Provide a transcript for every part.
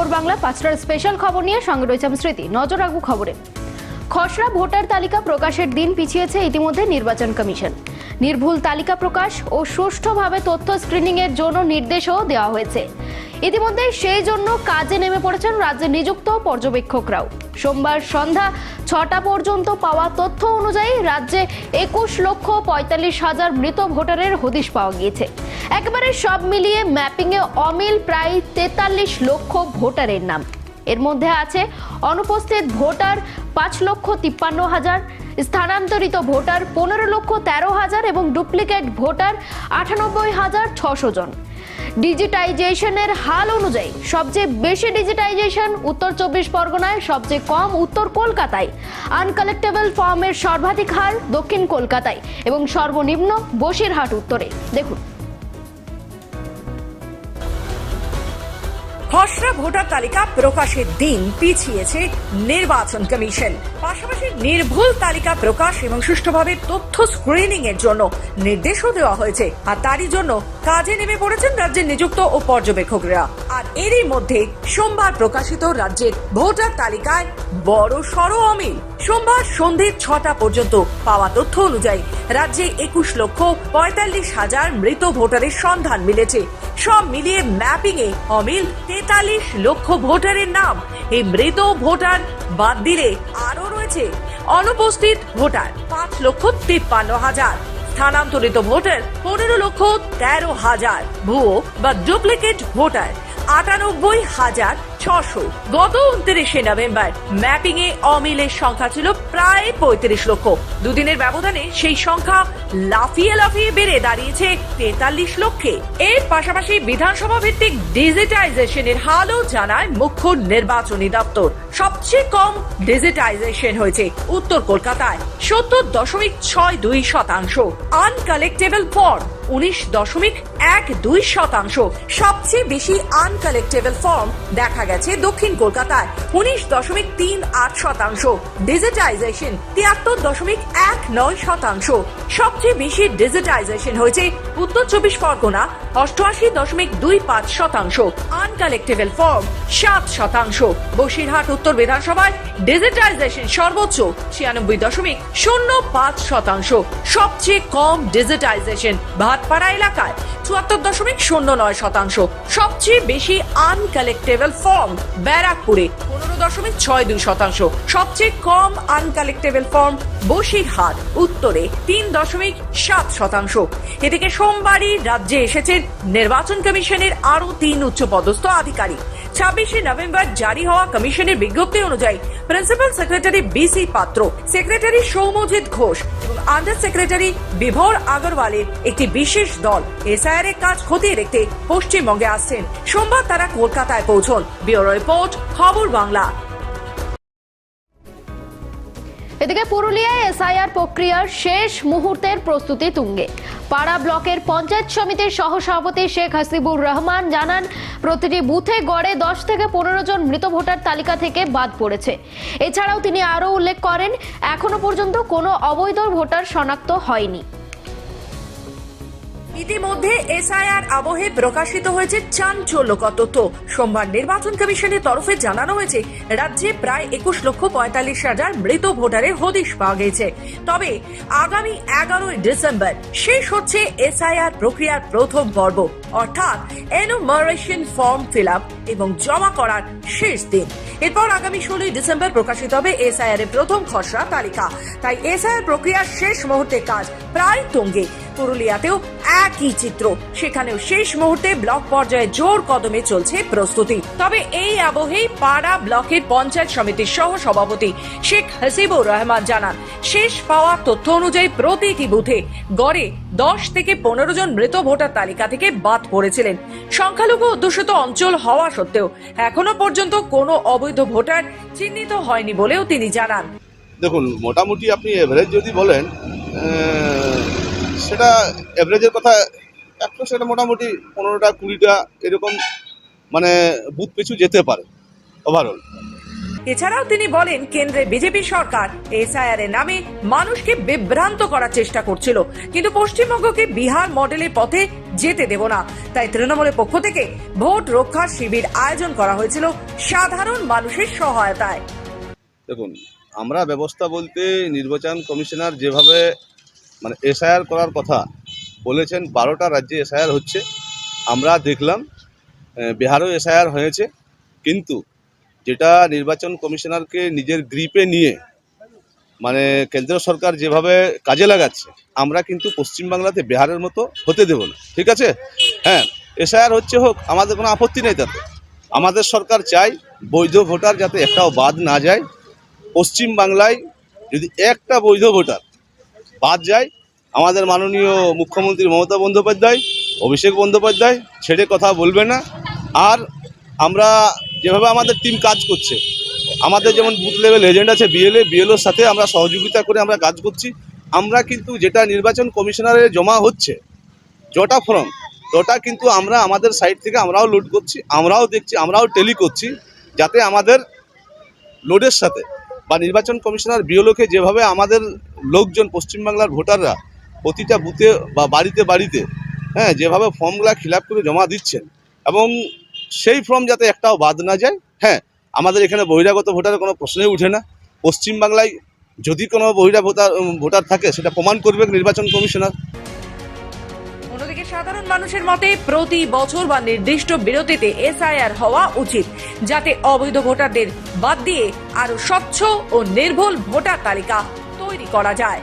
খবর বাংলা, পাঁচটার স্পেশাল খবর নিয়ে সঙ্গে রয়েছে আমি স্মৃতি। নজর রাখব খবরে। খসড়া ভোটার তালিকা প্রকাশের দিন পিছিয়েছে ইতিমধ্যে নির্বাচন কমিশন। নির্ভুল তালিকা প্রকাশ ও সুষ্ঠুভাবে তথ্য স্ক্রিনিং এর জন্য নির্দেশও দেওয়া হয়েছে। ইতিমধ্যে সেই জন্য কাজে নেমে পড়েছেন রাজ্যে নিযুক্ত পর্যবেক্ষকরাও। সোমবার সন্ধ্যা ছটা পর্যন্ত পাওয়া তথ্য অনুযায়ী রাজ্যে একুশ লক্ষ পঁয়তাল্লিশ হাজার মৃত ভোটারের হদিশ পাওয়া গিয়েছে। একেবারে সব মিলিয়ে ম্যাপিংয়ে অমিল প্রায় তেতাল্লিশ লক্ষ ভোটারের নাম। এর মধ্যে আছে অনুপস্থিত ভোটার পাঁচ লক্ষ তিপ্পান্ন হাজার, স্থানান্তরিত ভোটার পনেরো লক্ষ তেরো হাজার এবং ডুপ্লিকেট ভোটার আটানব্বই হাজার ছশো জন। ডিজিটাইজেশনের হাল অনুযায়ী, সবচেয়ে বেশি ডিজিটাইজেশন উত্তর চব্বিশ পরগনায়, সবচেয়ে কম উত্তর কলকাতায়। আনকালেক্টেবল ফর্মের সর্বাধিক হার দক্ষিণ কলকাতায় এবং সর্বনিম্ন বসিরহাট উত্তরে। দেখুন। খসড়া ভোটার তালিকা প্রকাশের দিন পিছিয়েছে নির্বাচন কমিশন। পাশাপাশি নির্ভুল তালিকা প্রকাশ এবং সুষ্ঠুভাবে তথ্য স্ক্রিনিং এর জন্য নির্দেশও দেওয়া হয়েছে। আর তারই জন্য কাজে নেমে পড়েছেন রাজ্যের নিযুক্ত ও পর্যবেক্ষকরা। আর এরই মধ্যে সোমবার প্রকাশিত রাজ্যের ভোটার তালিকায় বড় সড় অমিল। সোমবার সন্ধে ছটা পর্যন্ত পাওয়া তথ্য অনুযায়ী রাজ্যে একুশ লক্ষ পঁয়তাল্লিশ হাজার মৃত ভোটারের সন্ধান মিলেছে। সব মিলিয়ে ম্যাপিং এ অমিল তেতাল্লিশ লক্ষ ভোটারের নাম। এই মৃত ভোটার বাদ দিলে আরও রয়েছে অনুপস্থিত ভোটার পাঁচ লক্ষ তিপ্পান্ন হাজার। স্থানান্তরিত ভোটার পনেরো লক্ষ তেরো হাজার। ভুয়ো বা ডুপ্লিকেট ভোটার আটানব্বই হাজার ছশো। গত উনত্রিশে নভেম্বর ম্যাপিং এ অমিলের সংখ্যা ছিল প্রায় পঁয়ত্রিশ লক্ষ। দুদিনের ব্যবধানে সেই সংখ্যা লাফিয়ে লাফিয়ে বেড়ে দাঁড়িয়েছে তেতাল্লিশ লক্ষে। এর পাশাপাশি বিধানসভা ভিত্তিক ডিজিটাইজেশনের হালও জানায় মুখ্য নির্বাচনী দপ্তর। সবচেয়ে কম ডিজিটাইজেশন হয়েছে উত্তর কলকাতায়, সত্তর দশমিক ছয় দুই শতাংশ। আনকালেক্টেবল ফর্ম উনিশ দশমিক এক দুই শতাংশ। সবচেয়ে বেশি আনকালেক্টেবল ফর্ম দেখা গেছে দক্ষিণ কলকাতায়, উনিশ দশমিক তিন আট শতাংশ। ডিজিটাইজেশন তিয়াত্তর দশমিক এক নয় শতাংশ। সবচেয়ে বেশি ডিজিটাইজেশন হয়েছে উত্তর চব্বিশ পরগনা, অষ্টআশি দশমিক দুই পাঁচ শতাংশ আনকালেক্টেবল ফর্ম সাত শতাংশ। বসিরহাট উত্তর বিধানসভায় ডিজিটাইজেশন সর্বোচ্চ ছিয়ানব্বই দশমিক শূন্য পাঁচ শতাংশ। সবচেয়ে কম ডিজিটাইজেশন ভাতপাড়া এলাকায় চুয়াত্তর দশমিক শূন্য নয় শতাংশ। সবচেয়ে বেশি আনকালেক্টেবল ফর্ম ব্যারাকপুরে পনেরো দশমিক ছয় দুই শতাংশ। সবচেয়ে কম আনকালেক্টেবল ফর্ম বসিরহাট উত্তরে তিন দশমিক সাত শতাংশ। এদিকে সোমবারই রাজ্যে এসেছেন নির্বাচন কমিশনের আরও তিন উচ্চপদস্থ আধিকারিক। ছাব্বিশে নভেম্বর জারি হওয়া কমিশনের বিজ্ঞপ্তি অনুযায়ী principal secretary BC Patra, secretary Soumajit Ghosh এবং আন্ডার সেক্রেটারি বিভোর আগরওয়ালের একটি বিশেষ দল এসআইআর এর কাজ খতিয়ে দেখতে পশ্চিমবঙ্গে আসছেন। সোমবার তারা কলকাতায় পৌঁছন। ব্যুরো রিপোর্ট, খবর বাংলা। এদিকে পুরুলিয়ায় এসআইআর প্রক্রিয়ার শেষ মুহূর্তের প্রস্তুতি তুঙ্গে। পাড়া ব্লকের পঞ্চায়েত সমিতির সহসভাপতি শেখ হাসিবুর রহমান জানান, প্রতিটি বুথে গড়ে দশ থেকে পনেরো জন মৃত ভোটার তালিকা থেকে বাদ পড়েছে। এছাড়াও তিনি আরও উল্লেখ করেন এখনও পর্যন্ত কোনো অবৈধ ভোটার শনাক্ত হয়নি। ইতিমধ্যে এসআইআর আবহে প্রকাশিত হয়েছে চাঞ্চল্যকর তথ্য। সোমবার নির্বাচন কমিশনের তরফে জানানো হয়েছে, রাজ্যে প্রায় একুশ লক্ষ পঁয়তাল্লিশ হাজার মৃত ভোটারের হদিশ পাওয়া গেছে। তবে আগামী এগারোই ডিসেম্বর শেষ হচ্ছে এসআইআর প্রক্রিয়ার প্রথম পর্ব। অর্থাৎ এনুমারেশন ফর্ম ফিল আপ এবং জমা করার শেষ দিন। এরপর আগামী ষোলোই ডিসেম্বর প্রকাশিত হবে এসআইআর এর প্রথম খসড়া তালিকা। তাই এসআইআর প্রক্রিয়ার শেষ মুহূর্তে কাজ প্রায় তুঙ্গে। পুরুলিয়াতেও একই চিত্র। সেখানেও শেষ মুহূর্তে ব্লক পর্যায়ে জোর কদমে চলছে প্রস্তুতি। তবে এই আবহেই পাড়া ব্লকের পঞ্চায়েত সমিতির সহ সভাপতি শেখ হাসিবুর রহমান জানান, শেষ পাওয়া তথ্য অনুযায়ী প্রতিটি বুথে গড়ে দশ থেকে পনেরো জন মৃত ভোটার তালিকা থেকে বাদ পড়েছিলেন। সংখ্যালঘু অধ্যুষিত অঞ্চল হওয়া সত্ত্বেও এখনও পর্যন্ত কোনো অবৈধ ভোটার চিহ্নিত হয়নি বলেও তিনি জানান। দেখুন, মোটামুটি আপনি এভারেজ যদি বলেন সেটা অ্যাভারেজের কথা একশো সেটা মোটামুটি পনেরোটা কুড়িটা এরকম মানে বুথ পিছু যেতে পারে ওভারঅল এছাড়াও তিনি বলেন কেন্দ্রে বিজেপি সরকার এসআইআর এর নামে মানুষকে বিভ্রান্ত করার চেষ্টা করছিল। কিন্তু পশ্চিমবঙ্গকে বিহার মডেলের পথে যেতে দেব না। তাই তৃণমূলের পক্ষ থেকে ভোট রক্ষার শিবির আয়োজন করা হয়েছিল সাধারণ মানুষের সহায়তায়। দেখুন আমরা ব্যবস্থা বলতে নির্বাচন কমিশনার যেভাবে মানে এসআইআর করার কথা বলেছেন, বারোটা রাজ্যে এসআইআর হচ্ছে। আমরা দেখলাম বিহারেও এসআইআর হয়েছে, কিন্তু যেটা নির্বাচন কমিশনারকে নিজের গ্রিপে নিয়ে মানে কেন্দ্র সরকার যেভাবে কাজে লাগাচ্ছে, আমরা কিন্তু পশ্চিমবাংলাতে বিহারের মতো হতে দেব না। ঠিক আছে? হ্যাঁ এসআইআর হচ্ছে হোক, আমাদের কোনো আপত্তি নেই তাতে। আমাদের সরকার চাই বৈধ ভোটার যাতে একটাও বাদ না যায়। পশ্চিম বাংলায় যদি একটা বৈধ ভোটার বাদ যায়। আমাদের মাননীয় মুখ্যমন্ত্রী মমতা বন্দ্যোপাধ্যায়, অভিষেক বন্দ্যোপাধ্যায়, ছেড়ে কথা বলবে না। আর আমরা যেভাবে আমাদের টিম কাজ করছে, আমাদের যেমন বুথ লেভেল এজেন্ট আছে বিএলএ বিএলওর সাথে আমরা সহযোগিতা করে আমরা কাজ করছি। আমরা কিন্তু যেটা নির্বাচন কমিশনারে জমা হচ্ছে, যটা ফর্ম ওটা কিন্তু আমরা আমাদের সাইড থেকে আমরাও লোড করছি, আমরাও দেখছি, আমরাও টেলি করছি, যাতে আমাদের লোডের সাথে বা নির্বাচন কমিশনার বিওলোকে যেভাবে আমাদের লোকজন পশ্চিমবাংলার ভোটাররা প্রতিটা বুথে বা বাড়িতে বাড়িতে হ্যাঁ যেভাবে ফর্মগুলা ফিল করে জমা দিচ্ছেন এবং সেই ফর্ম যাতে একটাও বাদ না যায় হ্যাঁ আমাদের এখানে বহিরাগত ভোটারের কোনো প্রশ্নই উঠে না। পশ্চিমবাংলায় যদি কোনো বহিরা ভোটার ভোটার থাকে, সেটা প্রমাণ করবে নির্বাচন কমিশনার। সাধারণ মানুষের মতে প্রতি বছর বা নির্দিষ্ট বিরতিতে এসআইআর হওয়া উচিত, যাতে অবৈধ ভোটারদের বাদ দিয়ে আরও স্বচ্ছ ও নির্ভুল ভোটার তালিকা করা যায়।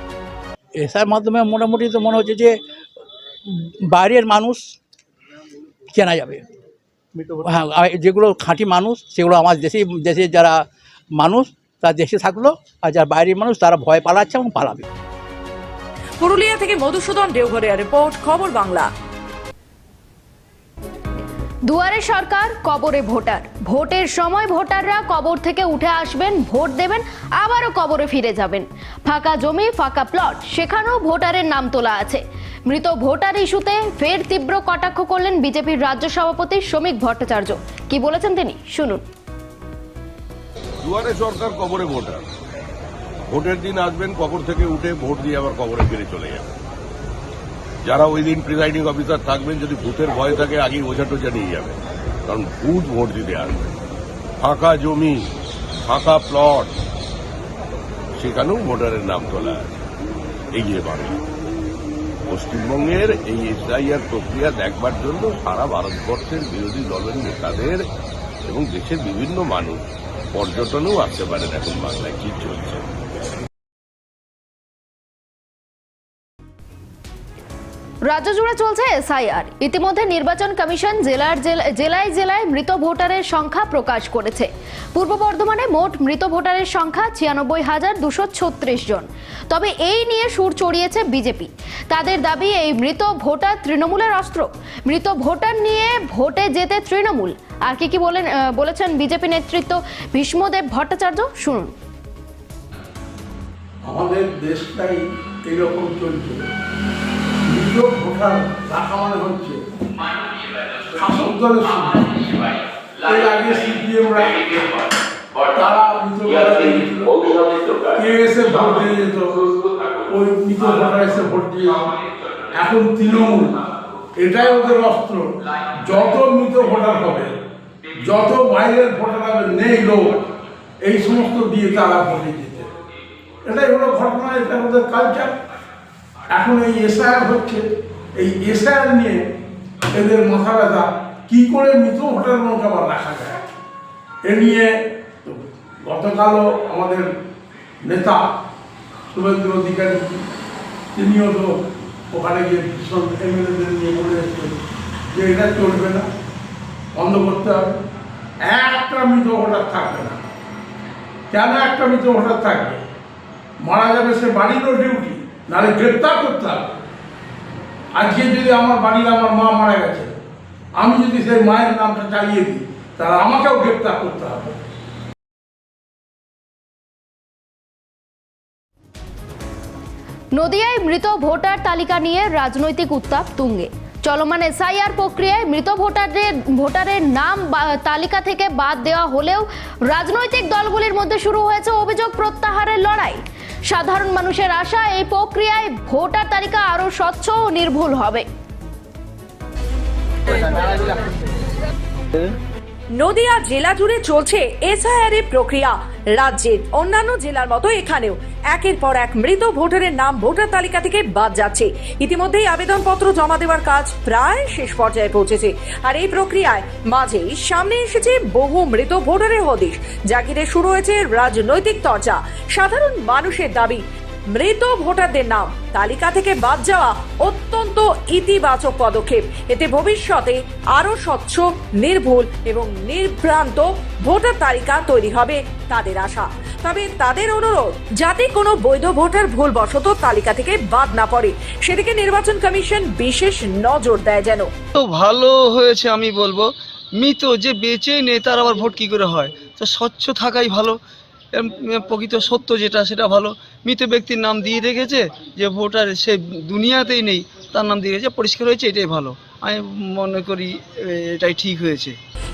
এসআর মাধ্যমে মোটামুটি তো মনে হচ্ছে যে বাইরের মানুষ চেনা যাবে। হ্যাঁ যেগুলো খাঁটি মানুষ সেগুলো আমার দেশে দেশে যারা মানুষ তারা দেশে থাকল আর যারা বাইরের মানুষ তারা ভয় পালাচ্ছে এবং পালাবে। পুরুলিয়া থেকে মধুসূদন দেওঘরিয়া রিপোর্ট খবর বাংলা। দুয়ারে সরকার, কবরে ভোটার। ভোটের সময় ভোটাররা কবর থেকে উঠে আসবেন, ভোট দেবেন, আবারও কবরে ফিরে যাবেন। ফাঁকা জমি, ফাঁকা প্লট, সেখানেও ভোটারের নাম তোলা আছে। মৃত ভোটার ইস্যুতে ফের তীব্র কটাক্ষ করলেন বিজেপির রাজ্য সভাপতি শ্রমিক ভট্টাচার্য। কি বলেছেন তিনি? শুনুন। দুয়ারে সরকার, কবরে ভোটার। ভোটের দিন আসবেন, কবর থেকে উঠে ভোট দিয়ে আবার কবরে ফিরে চলে যাবেন। যারা ওই দিন প্রিসাইডিং অফিসার থাকবেন, যদি ভূতের ভয় থাকে, আগেই ওঝা টোঝা নিয়ে যাবে। কারণ ভূত ভোট দিতে আসবে। ফাঁকা জমি, ফাঁকা প্লট সেখানেও ভোটারের নাম তোলা এগিয়ে বাংলা পশ্চিমবঙ্গের এই এসআইআর প্রক্রিয়া দেখবার জন্য সারা ভারতবর্ষের বিরোধী দলের নেতাদের এবং দেশের বিভিন্ন মানুষ পর্যটনেও আসতে পারেন এখন বাংলায়। কি চলছে? রাজ্য জুড়ে চলছে এসআইআর। ইতিমধ্যে নির্বাচন কমিশন জেলার জেলা- জেলায় জেলায় মৃত ভোটারের সংখ্যা প্রকাশ করেছে। পূর্ব বর্ধমানে মোট মৃত ভোটারের সংখ্যা ছিয়ানব্বই হাজার দুশো ছত্রিশ জন। তবে এই নিয়ে সুর চড়িয়েছে বিজেপি। তাদের দাবি, এই মৃত ভোটার তৃণমূলের অস্ত্র। মৃত ভোটার নিয়ে ভোটে যেতে তৃণমূল। আর কি কি বলেন বলেছেন বিজেপি নেতৃত্ব? ভীষ্মদেব ভট্টাচার্য, শুনুন। আমাদের দেশটাই এরকম চলছে। মৃত ভোটার রাখা মানে হচ্ছে। শাসক দলের। এর আগে সিপিএমরা এখন তৃণমূল, এটাই ওদের অস্ত্র। যত মৃত ভোটার হবে, যত বাইরের ভোটার হবে, নেই লোক। এই সমস্ত দিয়ে তারা ভোটে যেতে এটাই হলো ঘটনা, এটা আমাদের কালচার এখন এই এসআইআর হচ্ছে, এই এসআইআর নিয়ে এদের মাথা ব্যথা কী করে মৃত লোক আবার রাখা যায়? এ নিয়ে গতকালও আমাদের নেতা শুভেন্দু অধিকারী, তিনিও তো ওখানে গিয়ে ভীষণ এমএলএদের নিয়ে বলে এসেছেন যে এটা চলবে না, বন্ধ করতে হবে। একটা মৃত ভোটার থাকবে না। কেন একটা মৃত ভোটার থাকবে? মারা যাবে সে বাড়িরও ডিউটি নাহলে গ্রেপ্তার করতে হবে। আজকে যদি আমার বাড়ির আমার মা মারা গেছে, আমি যদি সেই মায়ের নামটা চালিয়ে দিই, তাহলে আমাকেও গ্রেপ্তার করতে হবে। নদিয়ায় মৃত ভোটার তালিকা নিয়ে রাজনৈতিক উত্তাপ তুঙ্গে। চলমান এসআইআর প্রক্রিয়ায় মৃত ভোটারদের, ভোটারের নাম তালিকা থেকে বাদ দেওয়া হলেও রাজনৈতিক দলগুলির মধ্যে শুরু হয়েছে অভিযোগ প্রত্যাহারের লড়াই। সাধারণ মানুষের আশা, এই প্রক্রিয়ায় ভোটার তালিকা আরও স্বচ্ছ ও নির্ভুল হবে। নদিয়া জেলা জুড়ে চলছে এসআইআর প্রক্রিয়া। রাজ্যের অন্যান্য জেলার মতো এখানেও একের পর এক মৃত ভোটারের নাম ভোটার তালিকা থেকে বাদ যাচ্ছে। ইতিমধ্যেই আবেদনপত্র জমা দেওয়ার কাজ প্রায় শেষ পর্যায়ে পৌঁছেছে। আর এই প্রক্রিয়ায় মাঝেই সামনে এসেছে বহু মৃত ভোটারের হদিশ। যা ঘিরে শুরু হয়েছে রাজনৈতিক চর্চা। সাধারণ মানুষের দাবি মৃত ভোটারদের নাম। তালিকা থেকে বাদ যাওয়া অত্যন্ত ইতিবাচক পদক্ষেপ। এতে ভবিষ্যতে আরও স্বচ্ছ, নির্ভুল এবং নির্ভ্রান্ত ভোটার তালিকা তৈরি হবে তাদের আশা। তবে তাদের অনুরোধ, যাতে কোনো বৈধ ভোটার ভুলবশত তালিকা থেকে বাদ না পড়ে, সেদিকে নির্বাচন কমিশন বিশেষ নজর দেয় যেন। তো ভালো হয়েছে আমি বলব, মৃত যে বেঁচে নেই তার আবার ভোট কী করে হয়? তো স্বচ্ছ থাকাই ভালো। প্রকৃত সত্য যেটা, সেটা ভালো। মৃত ব্যক্তির নাম দিয়ে রেখেছে যে ভোটার সে দুনিয়াতেই নেই, তার নাম দিয়ে রেখেছে, পরিষ্কার হয়েছে, এটাই ভালো। আমি মনে করি এটাই ঠিক হয়েছে।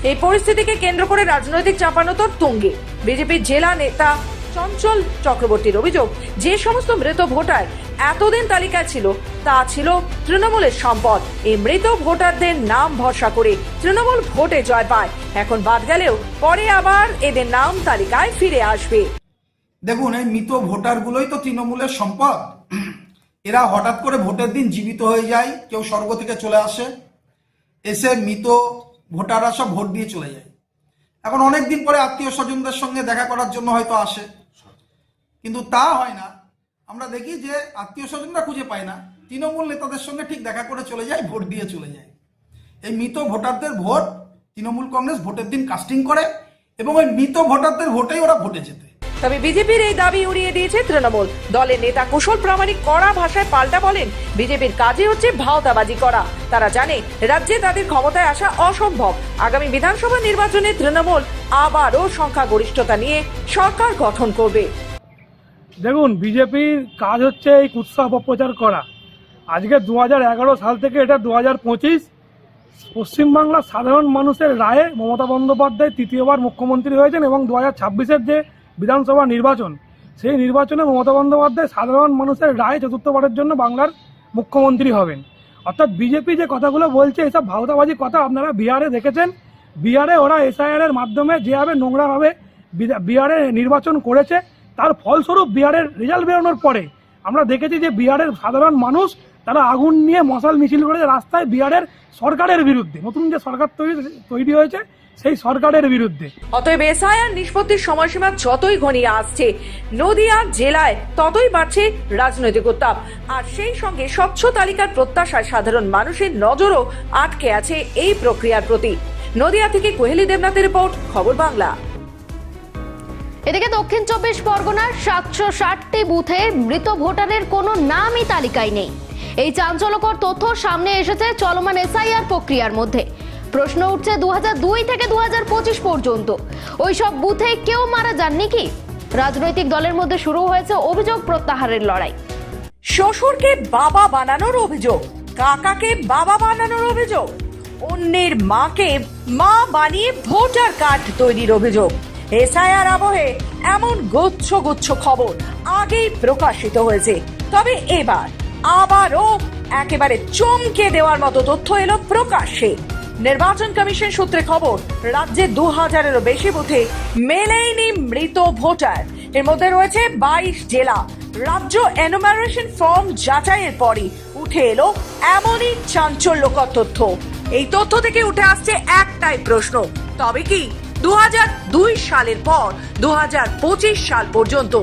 এই পরিস্থিতিকে কেন্দ্র করে রাজনৈতিক চাপানোতর তুঙ্গে। বিজেপির জেলা নেতা চঞ্চল চক্রবর্তীর অভিযোগ, যে সমস্ত মৃত ভোটার এতদিন তালিকায় ছিল, তা ছিল তৃণমূলের সম্পদ। এই মৃত ভোটারদের নাম ভরসা করে তৃণমূল ভোটে জয় পায়। এখন বাদ গেলেও পরে আবার এদের নাম তালিকায় ফিরে আসবে। দেখুন, এই মৃত ভোটারগুলোই তো তৃণমূলের সম্পদ। এরা হঠাৎ করে ভোটের দিন জীবিত হয়ে যায়, কেউ স্বর্গ থেকে চলে আসে, এসে মৃত ভোটাররা সব ভোট দিয়ে চলে যায়। এখন অনেক দিন পরে আত্মীয় স্বজনদের সঙ্গে দেখা করার জন্য হয়তো আসে। কিন্তু তা হয় না। আমরা দেখি যে আত্মীয় স্বজনরা খুঁজে পায় না। তৃণমূল নেতাদের সঙ্গে ঠিক দেখা করে চলে যায়, ভোট দিয়ে চলে যায়। এই মৃত ভোটারদের ভোট তৃণমূল কংগ্রেস ভোটের দিন কাস্টিং করে এবং ওই মৃত ভোটারদের ভোটেই ওরা ভোটে যেতে তবে বিজেপির এই দাবি উড়িয়ে দিয়েছে তৃণমূল। দলের নেতা কুশল প্রামাণিক কড়া ভাষায় পাল্টা বলেন, বিজেপির কাজই হচ্ছে ভাওতাবাজি করা। তারা জানে, রাজ্যে তাদের ক্ষমতায় আসা অসম্ভব। আগামী বিধানসভা নির্বাচনে তৃণমূল আবারও সংখ্যাগরিষ্ঠতা নিয়ে সরকার গঠন করবে। দেখুন, বিজেপির কাজ হচ্ছে এই কুৎসা অপপ্রচার করা। আজকে দু হাজার এগারো সাল থেকে এটা দু হাজার পঁচিশ, পশ্চিমবাংলার সাধারণ মানুষের রায়ে মমতা বন্দ্যোপাধ্যায় তৃতীয়বার মুখ্যমন্ত্রী হয়েছেন এবং দু হাজার ছাব্বিশের যে বিধানসভা নির্বাচন, সেই নির্বাচনে মমতা বন্দ্যোপাধ্যায় সাধারণ মানুষের রায়ে চতুর্থবারের জন্য বাংলার মুখ্যমন্ত্রী হবেন। অর্থাৎ বিজেপি যে কথাগুলো বলছে, এসব ভাওতাবাজি কথা আপনারা বিহারে দেখেছেন। বিহারে ওরা এসআইআর এর মাধ্যমে যেভাবে নোংরাভাবে বিহারে নির্বাচন করেছে তার ফলস্বরূপ বিহারের রেজাল্ট বেরোনোর পরে আমরা দেখেছি যে বিহারের সাধারণ মানুষ তারা আগুন নিয়ে মশাল মিছিল করে রাস্তায় বিহারের সরকারের বিরুদ্ধে, নতুন যে সরকার তৈরি হয়েছে সেই সরকারের বিরুদ্ধে। অতএব এসআইআর নিষ্পত্তির সময়সীমা যতই ঘনিয়ে আসছে, নদিয়া জেলায় ততই বাড়ছে রাজনৈতিক উত্তাপ। আর সেই সঙ্গে স্বচ্ছ তালিকার প্রত্যাশায় সাধারণ মানুষের নজরও আটকে আছে এই প্রক্রিয়ার প্রতি। নদিয়া থেকে কোহেলি দেবনাথের রিপোর্ট, খবর বাংলা। এদিকে দক্ষিণ চব্বিশ পরগনার সাতশো ষাটটি বুথে মৃত ভোটারের কোনো নামই তালিকায় নেই। এই চাঞ্চল্যকর তথ্য সামনে এসেছে চলমান এসআইআর প্রক্রিয়ার মধ্যে। প্রশ্ন উঠছে দু হাজার দুই থেকে দু হাজার পঁচিশ পর্যন্ত। ওই সব বুথে কেউ মারা যাননি কি? রাজনৈতিক দলের মধ্যে শুরু হয়েছে অভিযোগ প্রত্যাহারের লড়াই। শ্বশুরকে বাবা বানানোর অভিযোগ, কাকাকে বাবা বানানোর অভিযোগ, অন্যের মাকে মা বানিয়ে ভোটার কার্ড তৈরির অভিযোগ। এসআইআর আবহে এমন গুচ্ছ গুচ্ছ খবর আগেই প্রকাশিত হয়েছে। তবে এবার আবারও একেবারে চমকে দেওয়ার মতো তথ্য এলো প্রকাশ্যে। নির্বাচন কমিশন সূত্রে খবর, রাজ্যে দু হাজারেরও বেশি বুথে মেলেইনি মৃত ভোটার। এর মধ্যে রয়েছে বাইশ জেলা। রাজ্য এনুমারেশন ফর্ম যাচাইয়ের পরই উঠে এলো এমনই চাঞ্চল্যকর তথ্য। এই তথ্য থেকে উঠে আসছে একটাই প্রশ্ন, তবে কি দু দুই সালের পর দু হাজার পঁচিশ সাল পর্যন্ত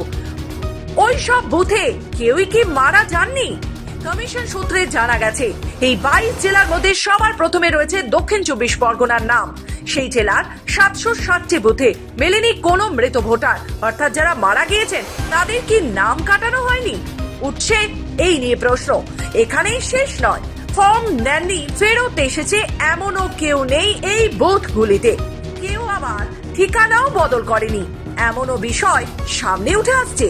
ওই সব বুথে কেউই কি মারা যাননি? কমিশন সূত্রে জানা গেছে, এই বাইশ জেলার মধ্যে সবার প্রথমে রয়েছে দক্ষিণ চব্বিশ পরগনার নাম। সেই জেলার সাতশো ষাটটি বুথে মেলেনি কোনো মৃত ভোটার। অর্থাৎ যারা মারা গিয়েছেন, তাদের কি নাম কাটানো হয়নি? উঠছে এই নিয়ে প্রশ্ন। এখানেই শেষ নয়। ফর্ম নেননি, ফেরত এসেছে এমনও কেউ নেই এই বুথগুলিতে। কেউ আবার ঠিকানাও বদল করেনি। এমনও বিষয় সামনে উঠে আসছে।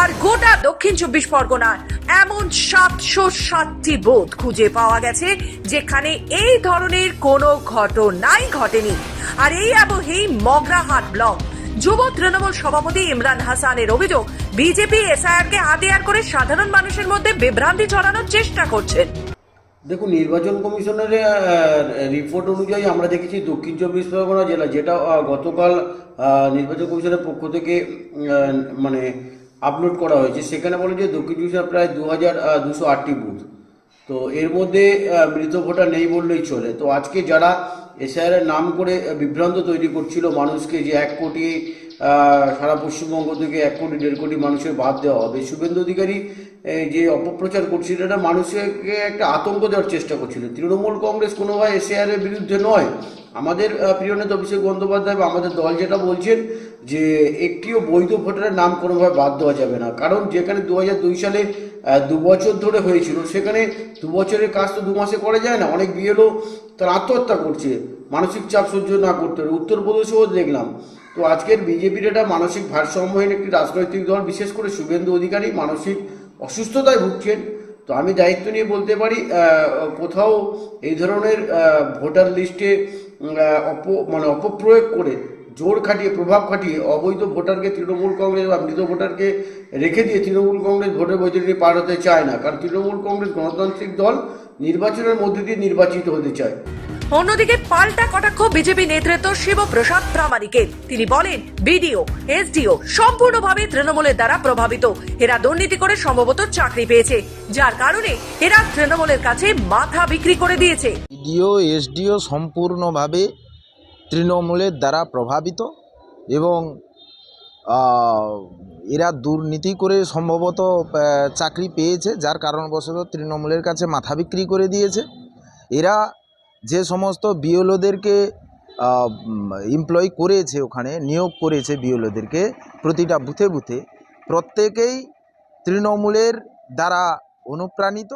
আর গোটা দক্ষিণ চব্বিশ পরগনার এমন সাতশো সাতটি বোধ খুঁজে পাওয়া গেছে, যেখানে এই ধরনের কোনো ঘটনাই ঘটেনি। আর এই আবহেই মগরাহাট ব্লক, যুব তৃণমূল সভাপতি ইমরান হাসানের অভিযোগ, বিজেপি এসআইআরকে হাতিয়ার করে সাধারণ মানুষের মধ্যে বিভ্রান্তি ছড়ানোর চেষ্টা করছেন। দেখুন, নির্বাচন কমিশনের রিপোর্ট অনুযায়ী আমরা দেখেছি দক্ষিণ চব্বিশ পরগনা জেলা, যেটা গতকাল নির্বাচন কমিশনের পক্ষ থেকে মানে আপলোড করা হয়েছে। সেখানে বলে যে দক্ষিণ চব্বিশ প্রায় দু হাজার দুশো আটটি বুথ তো এর মধ্যে মৃত ভোটার নেই বললেই চলে। তো আজকে যারা এসআইআর নাম করে বিভ্রান্ত তৈরি করছিল মানুষকে যে এক কোটি সারা পশ্চিমবঙ্গ থেকে এক কোটি, দেড় কোটি মানুষের বাদ দেওয়া হবে। শুভেন্দু অধিকারী যে অপপ্রচার করছিল, এটা মানুষকে একটা আতঙ্ক দেওয়ার চেষ্টা করছিল। তৃণমূল কংগ্রেস কোনোভাবে এর বিরুদ্ধে নয়। আমাদের প্রিয় নেতা অভিষেক বন্দ্যোপাধ্যায় বা আমাদের দল যেটা বলছেন যে একটিও বৈধ ভোটারের নাম কোনোভাবে বাদ দেওয়া যাবে না। কারণ যেখানে দু সালে দু বছর ধরে হয়েছিল, সেখানে দু বছরের কাজ তো দু মাসে করা যায় না। অনেক বিএলও তারা আত্মহত্যা করছে। মানসিক চাপ সহ্য না করতে পারে উত্তরপ্রদেশেও দেখলাম তো আজকের বিজেপির এটা মানসিক ভারসাম্যহীন একটি রাজনৈতিক দল, বিশেষ করে শুভেন্দু অধিকারী মানসিক অসুস্থতায় ভুগছেন। তো আমি দায়িত্ব নিয়ে বলতে পারি কোথাও এই ধরনের ভোটার লিস্টে অপ মানে অপপ্রয়োগ করে জোর খাটিয়ে, প্রভাব খাটিয়ে অবৈধ ভোটারকে তৃণমূল কংগ্রেস বা মৃত ভোটারকে রেখে দিয়ে তৃণমূল কংগ্রেস ভোটের বৈতরণী পার হতে চায় না। কারণ তৃণমূল কংগ্রেস গণতান্ত্রিক দল নির্বাচনের মধ্যে দিয়ে নির্বাচিত হতে চায়। অন্যদিকে পাল্টা কটাক্ষ বিজেপি নেতৃত্ব শিবপ্রসাদ প্রামাণিকের। তিনি বলেন, বিডিও, এসডিও সম্পূর্ণভাবে তৃণমূলের দ্বারা প্রভাবিত। এরা দুর্নীতি করে সম্ভবত চাকরি পেয়েছে। যার কারণে এরা তৃণমূলের কাছে মাথা বিক্রি করে দিয়েছে। ডিও এসডিও সম্পূর্ণভাবে তৃণমূলের দ্বারা প্রভাবিত এবং এরা দুর্নীতি করে সম্ভবত চাকরি পেয়েছে। যার কারণবশত তৃণমূলের কাছে মাথা বিক্রি করে দিয়েছে। এরা যে সমস্ত বিএলওদেরকে এমপ্লয় করেছে ওখানে, নিয়োগ করেছে বিএলওদেরকে প্রতিটা বুথে বুথে, প্রত্যেকেই তৃণমূলের দ্বারা অনুপ্রাণিত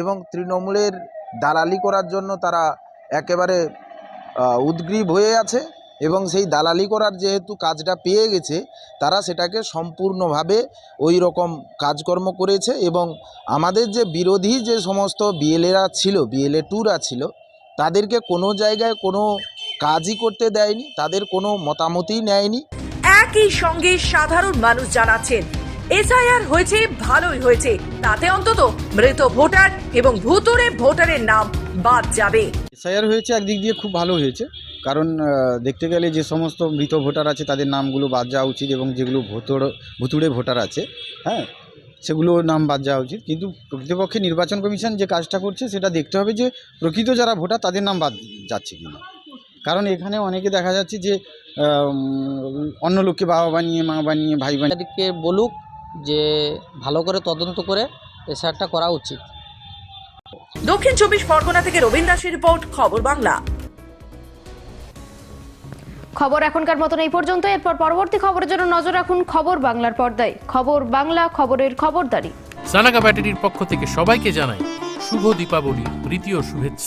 এবং তৃণমূলের দালালি করার জন্য তারা একেবারে উদ্গ্রীব হয়ে আছে এবং সেই দালালি করার যেহেতু কাজটা পেয়ে গেছে, তারা সেটাকে সম্পূর্ণভাবে ওই রকম কাজকর্ম করেছে এবং আমাদের যে বিরোধী যে সমস্ত বিএলএরা ছিল, বিএলএ টুরা ছিল তাদেরকে কোনো জায়গায় কোনো কাজই করতে দেয়নি তাদের কোনো মতামতই নেয়নি। একই সঙ্গে সাধারণ মানুষ জানাচ্ছেন এসআইআর হয়েছে ভালোই হয়েছে। তাতে অন্তত মৃত ভোটার এবং ভুতুরে ভোটারের নাম বাদ যাবে। এসআইআর হয়েছে একদিক দিয়ে খুব ভালো হয়েছে কারণ দেখতে গেলে যে সমস্ত মৃত ভোটার আছে তাদের নামগুলো বাদ যাওয়া উচিত এবং যেগুলো ভোটর ভুতুড়ে ভোটার আছে হ্যাঁ সেগুলো নাম বাদ যাওয়া উচিত। কিন্তু প্রকৃতপক্ষে নির্বাচন কমিশন যে কাজটা করছে সেটা দেখতে হবে যে প্রকৃত যারা ভোটার তাদের নাম বাদ যাচ্ছে কিনা। কারণ এখানে অনেকে দেখা যাচ্ছে যে অন্য লোককে বাবা বানিয়ে মা বানিয়ে ভাই বানিয়ে তাদেরকে বলুক যে ভালো করে তদন্ত করে এসআরটা করা উচিত। দক্ষিণ চব্বিশ পরগনা থেকে রবীন দাসের রিপোর্ট খবর বাংলা। খবর এখনকার মতন এই পর্যন্ত। এরপর পরবর্তী খবরের জন্য নজর রাখুন খবর বাংলার পর্দায়। খবর বাংলা, খবরের খবরদারি। সানাগা ব্যাটারির পক্ষ থেকে সবাইকে জানাই শুভ দীপাবলি প্রীতি ও শুভেচ্ছা।